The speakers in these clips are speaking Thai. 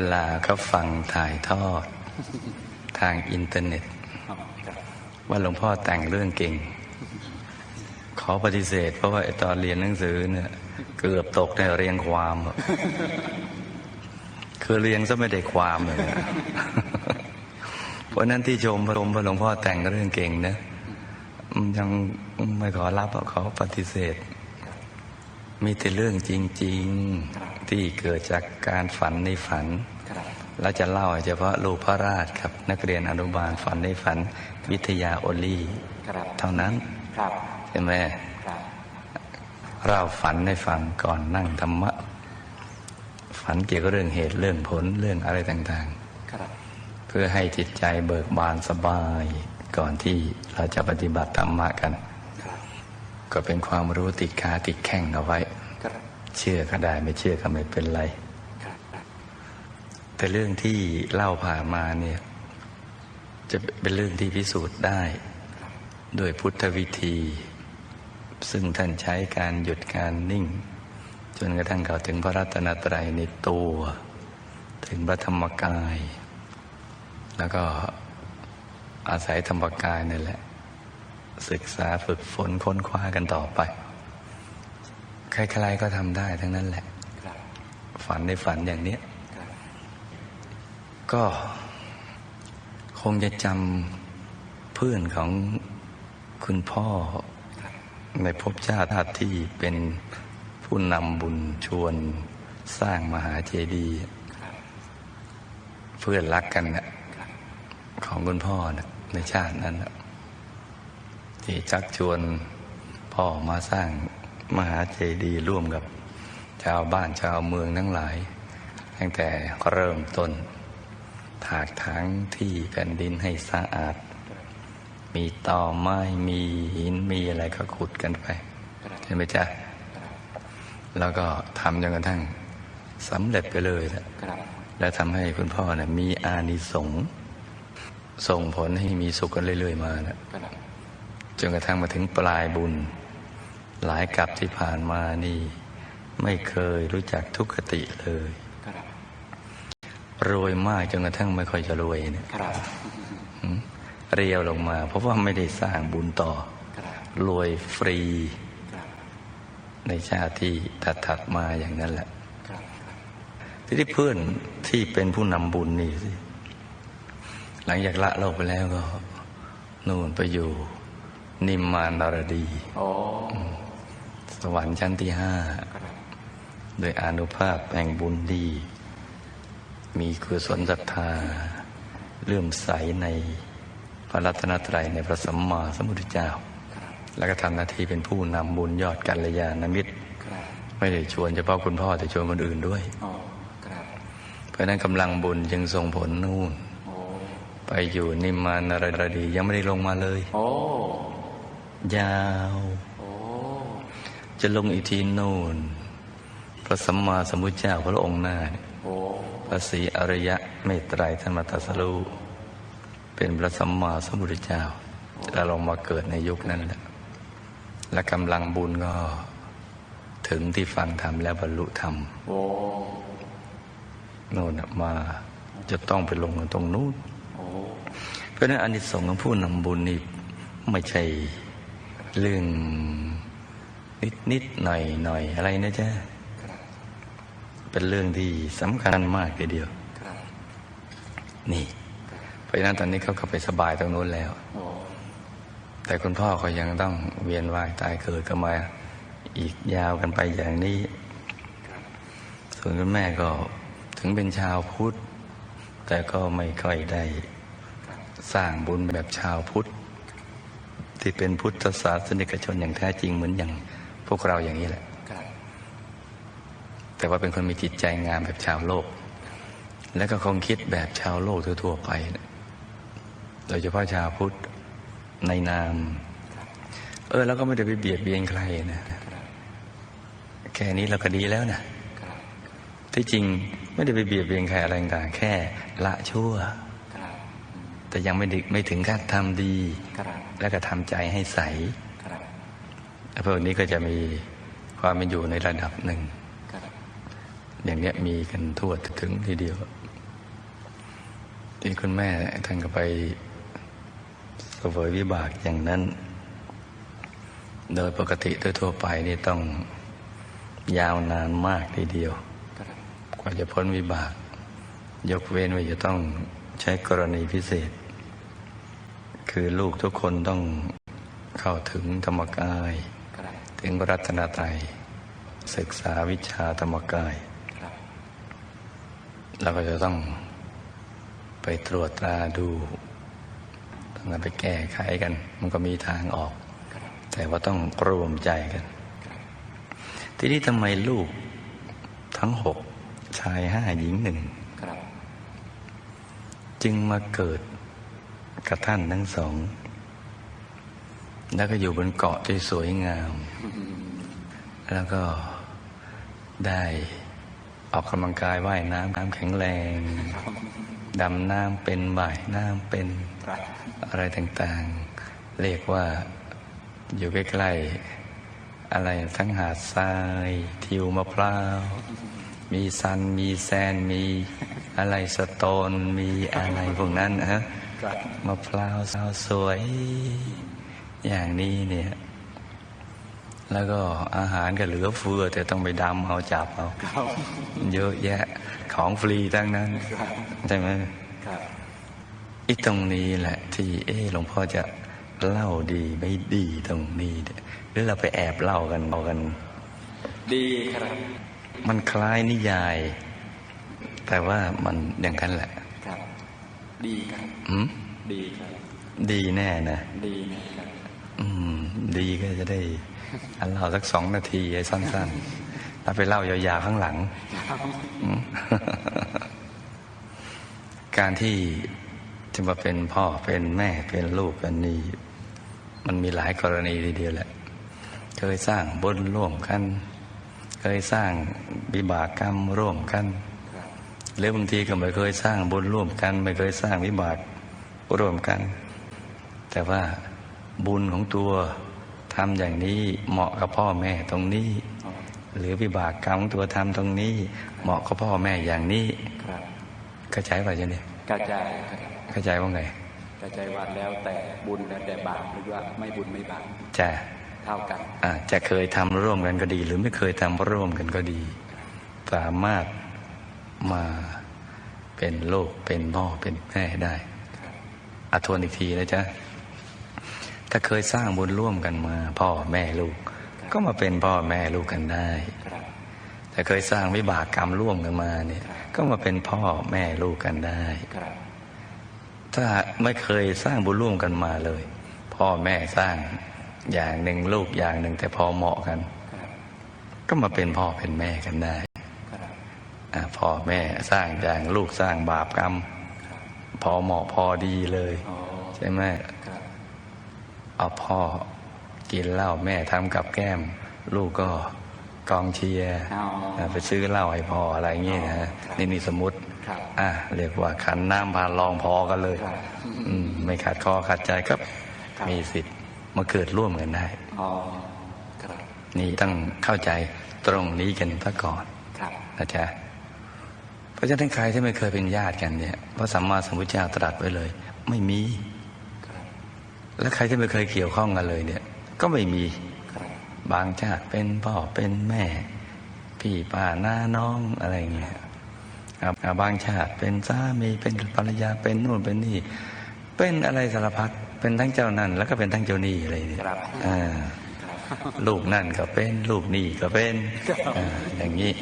เวลาเขาฟังถ่ายทอด ทางอินเทอร์เน็ต ว่าหลวงพ่อแต่งเรื่องเก่ง ขอปฏิเสธ เพราะว่าตอนเรียนหนังสือเนี่ยเกือบตกในเรียงความ คือเรียงซะไม่ได้ความเลยเพราะนั้นที่ชมพระมพระหลวงพ่อแต่งเรื่องเก่งนะยังไม่ขอรับขอปฏิเสธ มีแต่เรื่องจริง ๆ ที่เกิดจากการฝันในฝัน เราจะเล่าเฉพาะลูกพระราชครับ นักเรียนอนุบาลฝันในฝัน วิทยาโอลี่ครับเท่านั้นครับใช่ไหมครับเราฝันในฝันก่อนนั่งธรรมะ ฝันเกี่ยวกับเรื่องเหตุเรื่องผลเรื่องอะไรต่างครับๆเพื่อให้จิตใจเบิกบานสบายก่อนที่เราจะปฏิบัติธรรมะกันครับก็เป็นความรู้ติดขาติดแข้งเอาไว้ครับ เชื่อก็ได้ไม่เชื่อก็ไม่เป็นไรครับแต่เรื่องที่เล่าผ่านมาเนี่ย จะเป็นเรื่องที่พิสูจน์ได้ด้วยพุทธวิธี ซึ่งท่านใช้การหยุดการนิ่ง จนกระทั่งเข้าถึงพระรัตนตรัยในตัว ถึงพระธรรมกาย แล้วก็อาศัยธรรมกายนี่แหละ ศึกษาฝึกฝนค้นคว้ากันต่อไป ใครๆก็ทำได้ทั้งนั้นแหละครับฝันในฝันอย่างเนี้ยครับก็คงจะจำเพื่อนของคุณพ่อ ในภพชาติที่เป็นผู้นำบุญชวนสร้างมหาเจดีย์ครับเพื่อนรักกันนะครับของคุณพ่อนะในชาตินั้นนะที่ชักชวนพ่อมาสร้าง มหาเจดีย์ร่วมกับชาวบ้านชาวเมืองทั้งหลาย ตั้งแต่เริ่มต้น ถากถางที่แผ่นดินให้สะอาด มีตอไม้มีหินมีอะไรก็ขุดกันไปใช่ไหมจ๊ะ แล้วก็ทำจนกระทั่งสำเร็จไปเลยและครับและทำให้คุณพ่อนะมีอานิสงส์ส่งผลให้มีสุขกันเรื่อย ๆ มานะจนกระทั่งมาถึงปลายบุญ หลายกับที่ผ่านมานี่ ไม่เคยรู้จักทุกขติเลยครับรวยมากจนกระทั่งไม่ค่อยจะรวยเนี่ยครับหืมเรียวลงมา เพราะว่าไม่ได้สร้างบุญต่อครับรวยฟรีครับในชาติที่ถัดๆมาอย่างนั้นแหละครับทีนี้เพื่อนที่เป็นผู้นำบุญนี่สิหลังจากละโลกไปแล้วก็ นู่นไปอยู่ นิมมานารดีโอ้ สวรรค์ชั้นที่ห้าครับโดยอานุภาพแห่งบุญดี มีกุศลศรัทธาเลื่อมใสในพระรัตนตรัยในพระสัมมาสัมพุทธเจ้าครับแล้วก็ทำหน้าที่เป็นผู้นำบุญยอดกัลยาณมิตรครับไม่ได้ชวนเฉพาะคุณพ่อแต่ชวนคนอื่นด้วยโอ้ครับเพราะฉะนั้นกำลังบุญจึงส่งผลนู่นโอ้ไปอยู่นิมมานารดียังไม่ได้ลงมาเลยโอ้ยาวโอ้ จะลงอีกทีนู่น พระสัมมาสัมพุทธเจ้าพระองค์หน้าพระศรีอริยะเมตไตรธรรมตัสรู้เป็นพระสัมมาสัมพุทธเจ้าจะลงมาเกิดในยุคนั้นแหละและกำลังบุญก็ถึงที่ฟังธรรมแล้วบรรลุธรรมโน่นมาจะต้องไปลงตรงนู้นเพราะฉะนั้นอานิสงส์ของผู้นำบุญนี่ไม่ใช่เรื่อง นิดนิดๆหน่อยหน่อยอะไรนะจ๊ะครับเป็นเรื่องที่สำคัญมากทีเดียวครับนี่ เพราะฉะนั้นตอนนี้เขาก็ไปสบายตรงนู้นแล้วโอ้แต่คุณพ่อก็ยังต้องเวียนว่ายตายเกิดกันมา อีกยาวกันไปอย่างนี้ครับส่วนคุณแม่ก็ถึงเป็นชาวพุทธ แต่ก็ไม่ค่อยได้สร้างบุญแบบชาวพุทธ ที่เป็นพุทธศาสนิกชนอย่างแท้จริงเหมือนอย่าง พวกเราอย่างนี้แหละครับแต่ว่าเป็นคนมีจิตใจงามแบบชาวโลก และก็คงคิดแบบชาวโลกทั่วๆไปนะโดยเฉพาะชาวพุทธในนาม เออ แล้วก็ไม่ได้ไปเบียดเบียนใครนะครับแค่นี้เราก็ดีแล้วนะครับที่จริงไม่ได้ไปเบียดเบียนใครอะไรต่างๆแค่ละชั่วครับอืมแต่ยังไม่ดึกไม่ถึงขั้นทำดีครับแล้วก็ทำใจให้ใสครับ พวกนี้ก็จะมีความเป็นอยู่ในระดับหนึ่งครับแอย่างเนี้ยมีกันทั่วถึงทีเดียวที่คุณแม่ท่านก็ไปเสวยวิบากอย่างนั้น โดยปกติโดยทั่วไปนี่ต้องยาวนานมากทีเดียวครับกว่าจะพ้นวิบาก ยกเว้นว่าจะต้องใช้กรณีพิเศษ คือลูกทุกคนต้องเข้าถึงธรรมกายครับ ถึงรัตนตรัยศึกษาวิชาธรรมกายเราก็จะต้องไปตรวจตราดูต้องไปแก้ไขกัน มันก็มีทางออก แต่ว่าต้องรวมใจกัน ทีนี้ทำไมลูกทั้งหกชายห้าหญิงหนึ่งจึงมาเกิดกับท่านทั้งสอง แล้วก็อยู่บนเกาะที่สวยงาม แล้วก็ได้ออกกำลังกายว่ายน้ำน้ำแข็งแรง ดำน้ำเป็นบ่ายน้ำเป็นครับอะไรต่างๆ เรียกว่าอยู่ใกล้ๆ อะไรทั้งหาดทราย ทิวมะพร้าว มีซัน มีแซน มีอะไรสโตน มีอะไรพวกนั้นฮะครับมะพร้าวสาวสวย อย่างนี้เนี่ย แล้วก็อาหารก็เหลือเฟือ แต่ต้องไปดำเอาจับเอาครับเยอะแยะของฟรีทั้งนั้นครับใช่ไหมครับอีตรงนี้แหละ ที่ เออหลวงพ่อจะเล่าดีไม่ดีตรงนี้เนี่ยหรือเราไปแอบเล่ากันเอากัน ดีครับ มันคล้ายนิยาย แต่ว่ามันอย่างนั้นแหละ ครับ ดีครับอืมดีครับ ดีแน่นะดีนะครับอืม ดีก็จะได้ อันเล่าสักสองนาทีไอ้สั้นๆแล้วไปเล่ายาวๆข้างหลังอืมการที่จะมาเป็นพ่อเป็นแม่เป็นลูกกันนี่มันมีหลายกรณีทีเดียวแหละ เคยสร้างบุญร่วมกัน เคยสร้างวิบากกรรมร่วมกันครับหรือบางทีก็ไม่เคยสร้างบุญร่วมกัน ไม่เคยสร้างวิบากร่วมกัน แต่ว่า บุญของตัวทำอย่างนี้เหมาะกับพ่อแม่ตรงนี้อ๋อหรือวิบากกรรมของตัวทำตรงนี้ เหมาะกับพ่อแม่อย่างนี้ครับเข้าใจป่ะจ๊ะเนี่ยกระจายครับเข้าใจว่าไงกระจายว่าแล้วแต่บุญแล้วแต่บาปหรือว่าไม่บุญไม่บาปจะเท่ากันอาจจะเคยทำร่วมกันก็ดี หรือไม่เคยทำร่วมกันก็ดี สามารถมาเป็นลูกเป็นพ่อเป็นแม่ได้ครับอาทวนอีกทีนะจ๊ะ ถ้าเคยสร้างบุญร่วมกันมา พ่อแม่ลูก ก็มาเป็นพ่อแม่ลูกกันได้ถ้าเคยสร้างวิบากกรรมร่วมกันมาเนี่ย ก็มาเป็นพ่อแม่ลูกกันได้ถ้าไม่เคยสร้างบุญร่วมกันมาเลย พ่อแม่สร้างอย่างหนึ่งลูกอย่างหนึ่งแต่พอเหมาะกัน ก็มาเป็นพ่อเป็นแม่กันได้พ่อแม่สร้างอย่างลูกสร้างบาปกรรม พอเหมาะพอดีเลย ใช่ไหม เอาพ่อกินเหล้าแม่ทำกับแก้ม ลูกก็กองเชียร์อ๋ออะไปซื้อเหล้าให้พ่ออะไรอย่างงี้นะครับนี่นี่สมมติครับอะเรียกว่าขันน้ำพานรองพอกันเลยครับอืมไม่ขาดคอขาดใจก็ครับมีสิทธิ์มาเกิดร่วมกันได้อ๋อครับนี่ต้องเข้าใจตรงนี้กันซะก่อนครับนะจ๊ะเพราะฉะนั้นใครที่ไม่เคยเป็นญาติกันเนี่ยพระสัมมาสัมพุทธเจ้าตรัสไว้เลย ไม่มีครับ และใครที่ไม่เคยเกี่ยวข้องกันเลยเนี่ย ก็ไม่มีครับบางชาติเป็นพ่อเป็นแม่ พี่ป้าน้าน้องอะไรเงี้ยครับอ่าบางชาติเป็นสามีเป็นภรรยาเป็นนู่นเป็นนี่ เป็นอะไรสารพัดเป็นทั้งเจ้านั่น แล้วก็เป็นทั้งเจ้านี่อะไรเนี่ยครับอ่าครับลูกนั่นก็เป็นลูกนี่ก็เป็นอ่าอย่างนี้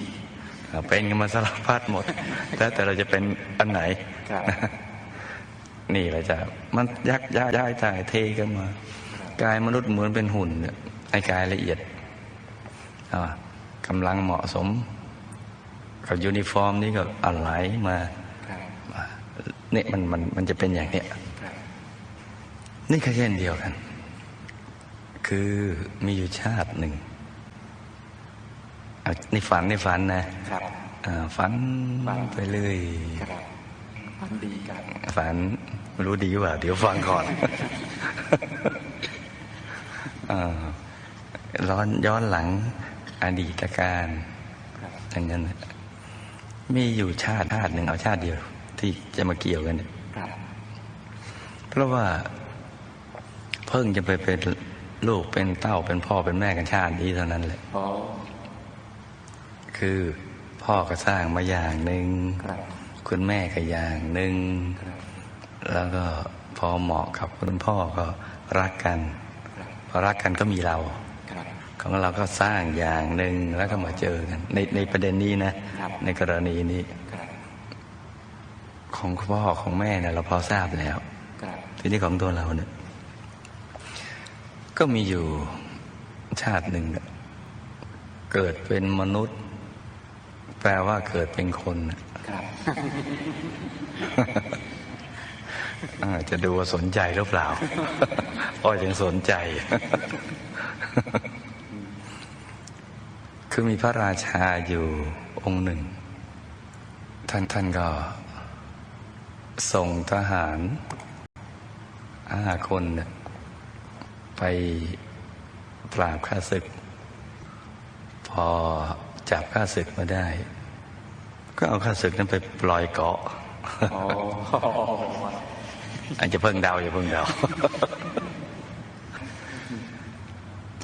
อ่าเป็นกันมาสารพัดหมด แล้วแต่เราจะเป็นอันไหนครับ นี่แหละจ้ะมันยักย้ายย้ายจ่ายเทกันมากายมนุษย์เหมือนเป็นหุ่นเนี่ยไอ้กายละเอียดอ่ากำลังเหมาะสม กับยูนิฟอร์มนี้ก็อะไรมาครับมาเนี่ยมันมันมันจะเป็นอย่างเนี้ยครับนี่ก็เช่นเดียวกัน คือมีอยู่ชาติหนึ่งอะนี่ฝันนี่ฝันนะครับอ่าฝันฝันไปเรื่อย ครับฟันดีครับฝันไม่รู้ดีว่า เดี๋ยวฟังก่อนอ่าร้อนย้อนหลังอดีตการครับทั้งนั้นน่ะมีอยู่ชาติชาติหนึ่งเอาชาติเดียว ที่จะมาเกี่ยวกันเนี่ยครับเพราะว่าเพิ่งจะไปเป็นลูกเป็นเต้าเป็นพ่อเป็นแม่กันชาตินี้เท่านั้นแหละอ๋อคือพ่อก็สร้างมาอย่างหนึ่ง คุณแม่ก็อย่างหนึ่งแล้วก็พอเหมาะกับคุณพ่อก็รักกันพอรักกันก็มีเราของเราก็สร้างอย่างหนึ่งแล้วก็มาเจอกันในในประเด็นนี้นะ ในกรณีนี้ ของพ่อของแม่เนี่ยเราพอทราบแล้วทีนี้ของตัวเราเนี่ย ก็มีอยู่ชาติหนึ่งเกิดเป็นมนุษย์ แปลว่าเกิดเป็นคนนะ ครับจะดูว่าสนใจหรือเปล่าพ่อยังสนใจ คือมีพระราชาอยู่องค์หนึ่ง ท่านท่านก็ส่งทหารห้าคนไปปราบข้าศึก พอจับข้าศึกมาได้ ก็เอาข้าศึกนั้นไปปล่อยเกาะอ๋ออาจจะเพิ่งเดาอย่าเพิ่งเดา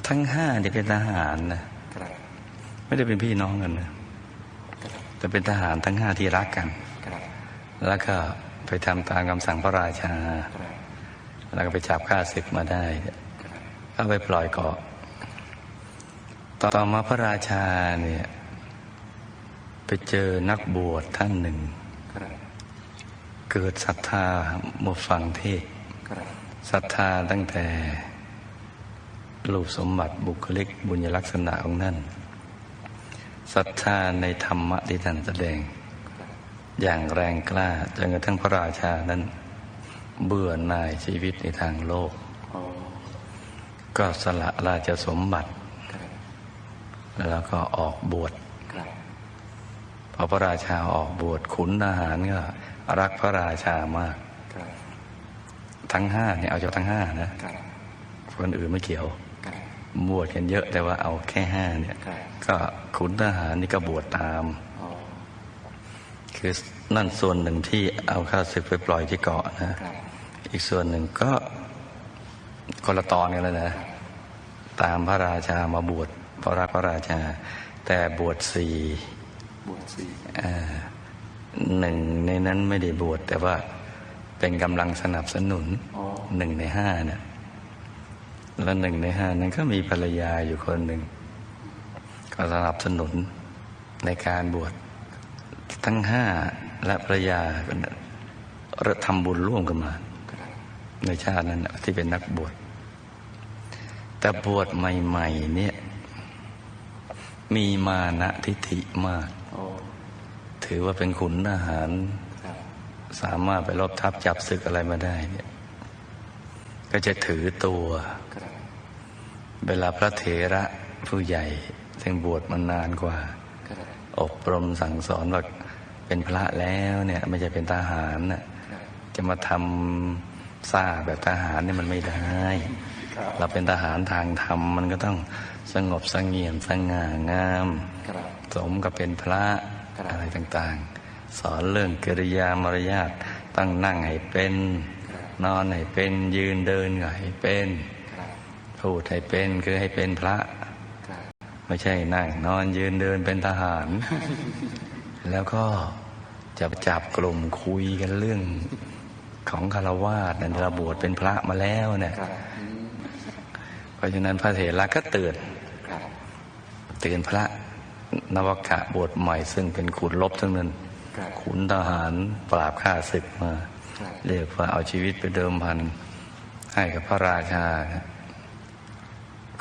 ทั้งห้าเนี่ยเป็นทหารนะครับไม่ได้เป็นพี่น้องกันนะแต่เป็นทหารทั้งห้าที่รักกันครับแล้วก็ไปทำตามคำสั่งพระราชาครับแล้วก็ไปจับข้าศึกมาได้ก็ไปปล่อยเกาะ ต่อมาพระราชาเนี่ย ไปเจอนักบวชท่านหนึ่งครับเกิดศรัทธามาฟังเทศน์ครับศรัทธาตั้งแต่รูปสมบัติบุคลิกบุญลักษณะของนั่นศรัทธาในธรรมะที่ท่านแสดง อย่างแรงกล้าจนกระทั่งพระราชานั้น เบื่อหน่ายชีวิตในทางโลกอ๋อก็สละราชสมบัติครับแล้วก็ออกบวช ครับพอพระราชาออกบวชขุนทหารก็รักพระราชามากครับทั้งห้าเนี่ยเอาเฉพาะทั้งห้านะครับคนอื่นไม่เกี่ยวครับบวชกันเยอะแต่ว่าเอาแค่ห้าเนี่ยครับก็ขุนทหารนี่ก็บวชตามอ๋อคือนั่นส่วนหนึ่งที่เอาข้าศึกไปปล่อยที่เกาะนะครับอีกส่วนหนึ่งก็คนละตอนกันเลยนะ ตามพระราชามาบวชเพราะรักพระราชา แต่บวชสี่ บวชสี่อ่าหนึ่งในนั้นไม่ได้บวชแต่ว่าเป็นกำลังสนับสนุนอ๋อหนึ่งในห้าเนี่ยแล้วหนึ่งในห้านั้นก็มีภรรยาอยู่คนหนึ่งก็สนับสนุนในการบวชทั้งห้าและภรรยาก็ทำบุญร่วมกันมาครับในชาตินั้นน่ะที่เป็นนักบวชแต่บวชใหม่ ๆ เนี่ย มีมานะทิฐิมากอ๋อ ถือว่าเป็นขุนทหาร สามารถไปรบทับจับศึกอะไรมาได้เนี่ยก็จะถือตัว เวลาพระเถระผู้ใหญ่ซึ่งบวชมานานกว่า อบรมสั่งสอนว่าเป็นพระแล้วเนี่ย ไม่ใช่เป็นทหารน่ะจะมาทำซ่าแบบทหารเนี่ยมันไม่ได้ เราเป็นทหารทางธรรมมันก็ต้องสงบสงเงียมสง่างาม สมกับเป็นพระ อะไรต่างๆ สอนเรื่องกิริยามารยาทตั้งนั่งให้เป็น นอนให้เป็นยืนเดินให้เป็นพูดให้เป็นคือให้เป็นพระ ไม่ใช่นั่ง นอนยืนเดินเป็นทหาร แล้วก็จะจับกลุ่มคุยกันเรื่องของคารวาสนั่นเราบวชเป็นพระมาแล้วเนี่ยเพราะฉะนั้นพระเถระก็เตือนเตือนพระ นวกะบวชใหม่ ซึ่งเป็นขุนลบทั้งนั้นครับขุนทหารปราบข้าศึกมาครับเรียกว่าเอาชีวิตไปเดิมพัน ให้กับพระราชา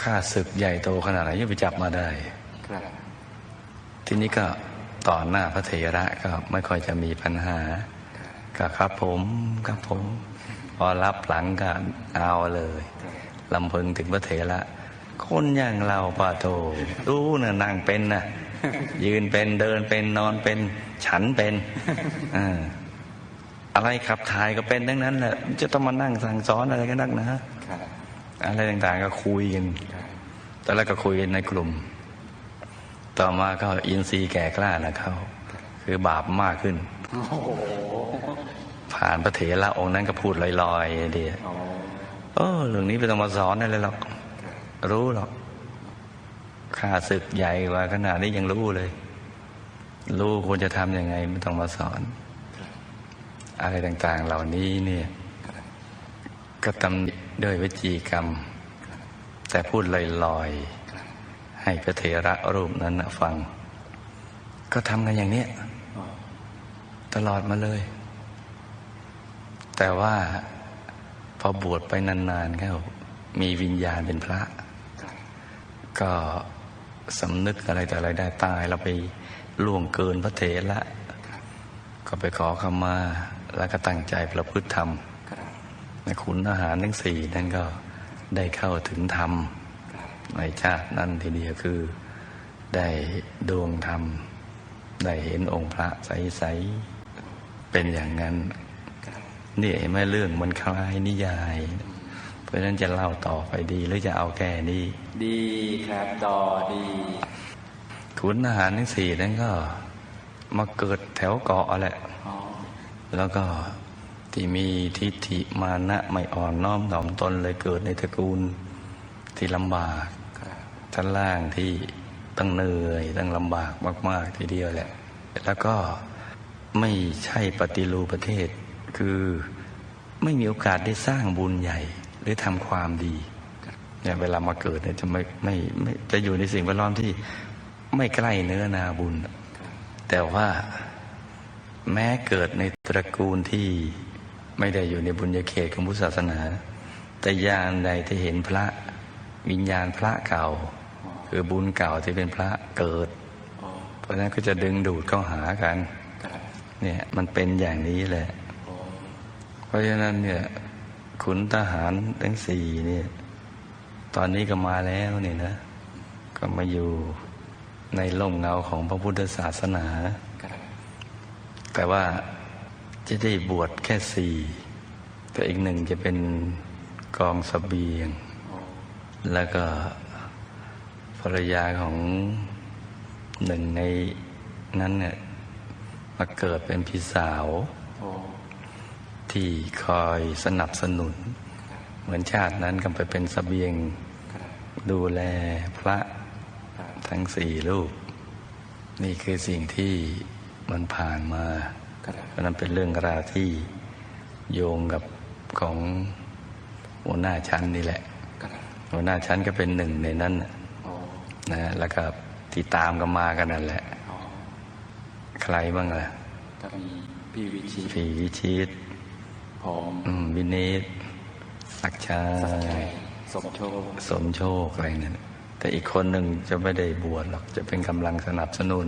ข้าศึกใหญ่โตขนาดไหนยังไปจับมาได้ครับทีนี้ก็ต่อหน้าพระเถระก็ไม่ค่อยจะมีปัญหา ก็ครับผมครับผม พอรับหลังก็เอาเลยลำพึงถึงพระเถระคนอย่างเราป่าโตรู้นะนั่งเป็นนะ ยืนเป็นเดินเป็นนอนเป็นฉันเป็นอ่าอะไรขับถ่ายก็เป็นทั้งนั้นแหละจะต้องมานั่งสั่งสอนอะไรกันนักนะครับอะไรต่างๆก็คุยกันครับตอนแรกก็คุยกันในกลุ่ม ต่อมาก็อินทรีย์แก่กล้านะเขาคือบาปมากขึ้นโอ้โหผ่านพระเถระองค์นั้นก็พูดลอยๆเดียอ๋อเออเรื่องนี้ไม่ต้องมาสอนอะไรหรอก รู้หรอก ข้าศึกใหญ่กว่าขนาดนี้ยังรู้เลย รู้ควรจะทำยังไงไม่ต้องมาสอน อะไรต่างๆเหล่านี้เนี่ย ก็ตำด้วยวิจีกรรม แต่พูดลอยๆ ให้พระเถระรูปนั้นฟัง ก็ทำกันอย่างเนี้ยตลอดมาเลย แต่ว่าพอบวชไปนานๆเข้ามีวิญญาณเป็นพระ ก็ สำนึกอะไรแต่อะไรได้ตาย เราไปล่วงเกินพระเถระก็ไปขอขมา แล้วก็ตั้งใจประพฤติธรรมในขุนอาหารทั้งสี่นั่นก็ได้เข้าถึงธรรม ในชาตินั้นทีเดียวคือ ได้ดวงธรรม ได้เห็นองค์พระใสๆเป็นอย่างนั้นนี่เห็นไหมเรื่องมันคล้ายนิยาย ราะฉะนั้นจะเล่าต่อไปดีหรือจะเอาแค่นี้ดีครับต่อดีขุนอาหารทั้งสี่นั้นก็ มาเกิดแถวเกาะแหละอ๋อแล้วก็ที่มีทิฏฐิมานะไม่อ่อนน้อมถ่อมตนเลยเกิดในตระกูลที่ลำบากครับชั้นล่างที่ต้องเหนื่อยต้องลำบากมาก ๆ ทีเดียวแหละ แล้วก็ไม่ใช่ปฏิรูปประเทศ คือไม่มีโอกาสได้สร้างบุญใหญ่ หรือทำความดีเนี่ยเวลามาเกิดเนี่ยจะไม่ไม่ไม่จะอยู่ในสิ่งแวดล้อมที่ไม่ใกล้เนื้อนาบุญ แต่ว่าแม้เกิดในตระกูลที่ไม่ได้อยู่ในบุญญาเขตของพุทธศาสนา แต่ยานใดที่เห็นพระวิญญาณพระเก่า คือบุญเก่าที่เป็นพระเกิด เพราะนั้นก็จะดึงดูดเข้าหากัน เนี่ยมันเป็นอย่างนี้แหละ เพราะฉะนั้นเนี่ย ขุนทหารทั้งสี่เนี่ยตอนนี้ก็มาแล้วเนี่ยนะ ก็มาอยู่ในร่มเงาของพระพุทธศาสนา แต่ว่าจะได้บวชแค่สี่แต่อีกหนึ่งจะเป็นกองสเสบียง แล้วก็ภรรยาของหนึ่งในนั้นเนี่ยมาเกิดเป็นพี่สาว ที่คอยสนับสนุน เหมือนชาตินั้นก็ไปเป็นสเสบียงครับดูแลพระครับทั้งสี่ลูกนี่คือสิ่งที่มันผ่านมาครับเพราะนั้นเป็นเรื่องราวที่โยงกับของหัวหน้าชั้นนี่แหละครับหัวหน้าชั้นก็เป็นหนึ่งในนั้นน่ะอ๋อนะแล้วก็ที่ตามกันมากันนั่นแหละอ๋อใครบ้างล่ะก็มีพี่วิชิตผีวิชิต ผมอืมวินิตศักดิ์ชัสักชัยยสมโชค สมโชคอะไรนั่นแต่อีกคนหนึ่งจะไม่ได้บวชหรอก จะเป็นกำลังสนับสนุน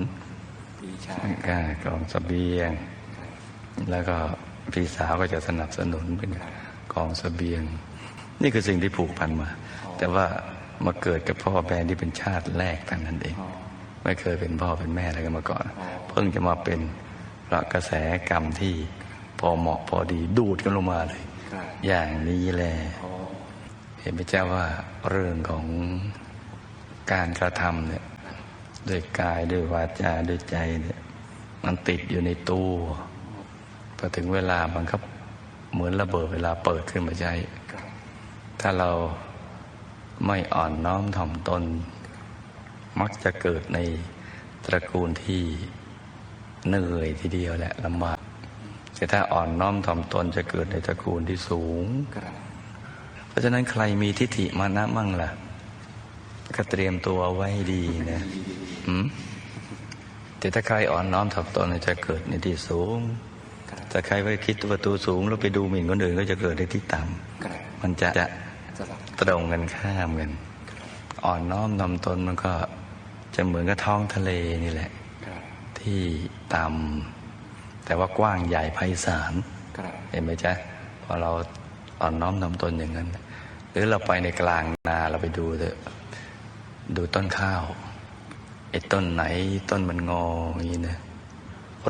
พี่ชายกากองเสบียง แล้วก็พี่สาวก็จะสนับสนุนเป็นกองเสบียง นี่คือสิ่งที่ผูกพันมา แต่ว่ามาเกิดกับพ่อแม่ที่เป็นชาติแรกทั้งนั้นเองอ๋อไม่เคยเป็นพ่อเป็นแม่อะไรกันมาก่อนอ๋อเพิ่งจะมาเป็นเพราะกระแสกรรมที่พ อเหมาะพอดี ดูดกันลงมาเลยครับอย่างนี้แหละอ๋อเห็นไหมเจ้าว่าเรื่องของการกระทำเนี่ยด้วยกายด้วยวาจาด้วยใจเนี่ย มันติดอยู่ในตู้พอถึงเวลามันก็เหมือนระเบิดเวลาเปิดขึ้นมาใช้ครับถ้าเราไม่อ่อนน้อมถ่อมตน มักจะเกิดในตระกูลที่เหนื่อยทีเดียวแหละลำบาก แต่ถ้าอ่อนน้อมถ่อมตนจะเกิดในตระกูลที่สูงครับเพราะฉะนั้นใครมีทิฏฐิมานะมั่งล่ะ ก็เตรียมตัวไว้ให้ดีนะอืมแต่ถ้าใครอ่อนน้อมถ่อมตนจะเกิดในที่สูงครับถ้าใครไปคิดว่าตัวสูงแล้วไปดูหมิ่นคนอื่นก็จะเกิดในที่ต่ำครับมันจะจะสลับตรงกันข้ามกัน อ่อนน้อมถ่อมตนมันก็จะเหมือนกับท้องทะเลนี่แหละครับที่ต่ำ แต่ว่ากว้างใหญ่ไพศาลครับเห็นไหมจ๊ะพอเราอ่อนน้อมทำตนอย่างนั้น หรือเราไปในกลางนาเราไปดูเถอะดูต้นข้าวไอ้ต้นไหนต้นมันงออย่างนี้นะ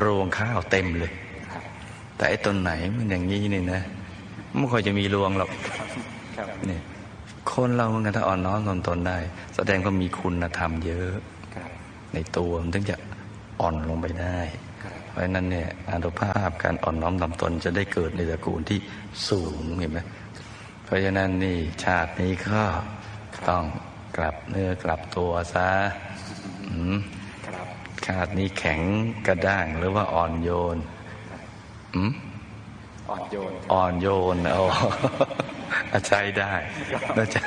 รวงข้าวเต็มเลยครับแต่ไอ้ต้นไหนมันอย่างนี้นี่นะไม่ค่อยจะมีรวงหรอกครับนี่คนเราเหมือนกันถ้าอ่อนน้อมทำตนได้ แสดงว่ามีคุณธรรมเยอะครับในตัวมันถึงจะอ่อนลงไปได้ครับ เพราะฉะนั้นเนี่ยอนุภาพการอ่อนน้อมถ่อมตนจะได้เกิดในตระกูลที่สูงเห็นไหมเพราะฉะนั้นนี่ชาตินี้ก็ต้องกลับเนื้อกลับตัวซะอืมครับชาตินี้แข็งกระด้างหรือว่าอ่อนโยนอืมอ่อนโยน อ่อนโยนโอ้ใช้ได้นะจ๊ะ